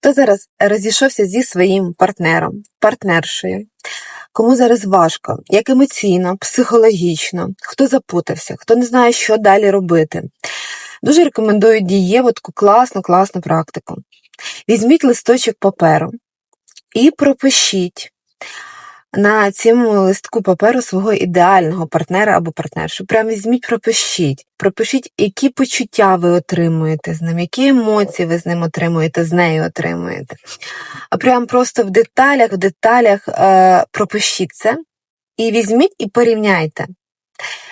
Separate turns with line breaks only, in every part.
Хто зараз розійшовся зі своїм партнером, партнершею? Кому зараз важко, як емоційно, психологічно, хто запутався, хто не знає, що далі робити. Дуже рекомендую дієву таку класну, класну практику. Візьміть листочок паперу і пропишіть на цьому листку паперу свого ідеального партнера або партнершу. Прямо візьміть, пропишіть. Пропишіть, які почуття ви отримуєте з ним, які емоції ви з ним отримуєте, з нею отримуєте. А прям просто в деталях, в деталях е, пропишіть це і візьміть і порівняйте,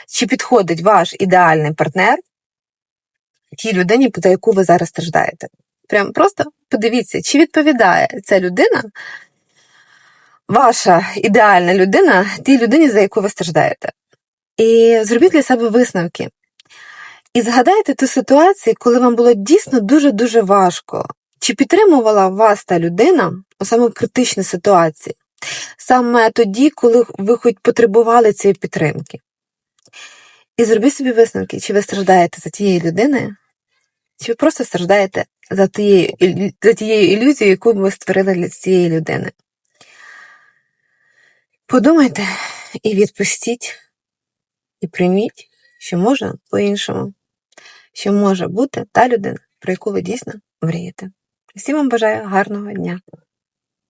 чи підходить ваш ідеальний партнер тій людині, за яку ви зараз страждаєте. Прям просто подивіться, чи відповідає ця людина, ваша ідеальна людина, тій людині, за яку ви страждаєте. І зробіть для себе висновки. І згадайте ту ситуацію, коли вам було дійсно дуже-дуже важко. Чи підтримувала вас та людина у саме критичній ситуації? Саме тоді, коли ви хоч потребували цієї підтримки. І зробіть собі висновки, чи ви страждаєте за тією людиною, чи ви просто страждаєте за тією, за тією ілюзією, яку ви створили для цієї людини. Подумайте і відпустіть, і прийміть, що можна по-іншому, що може бути та людина, про яку ви дійсно мрієте. Всім вам бажаю гарного дня!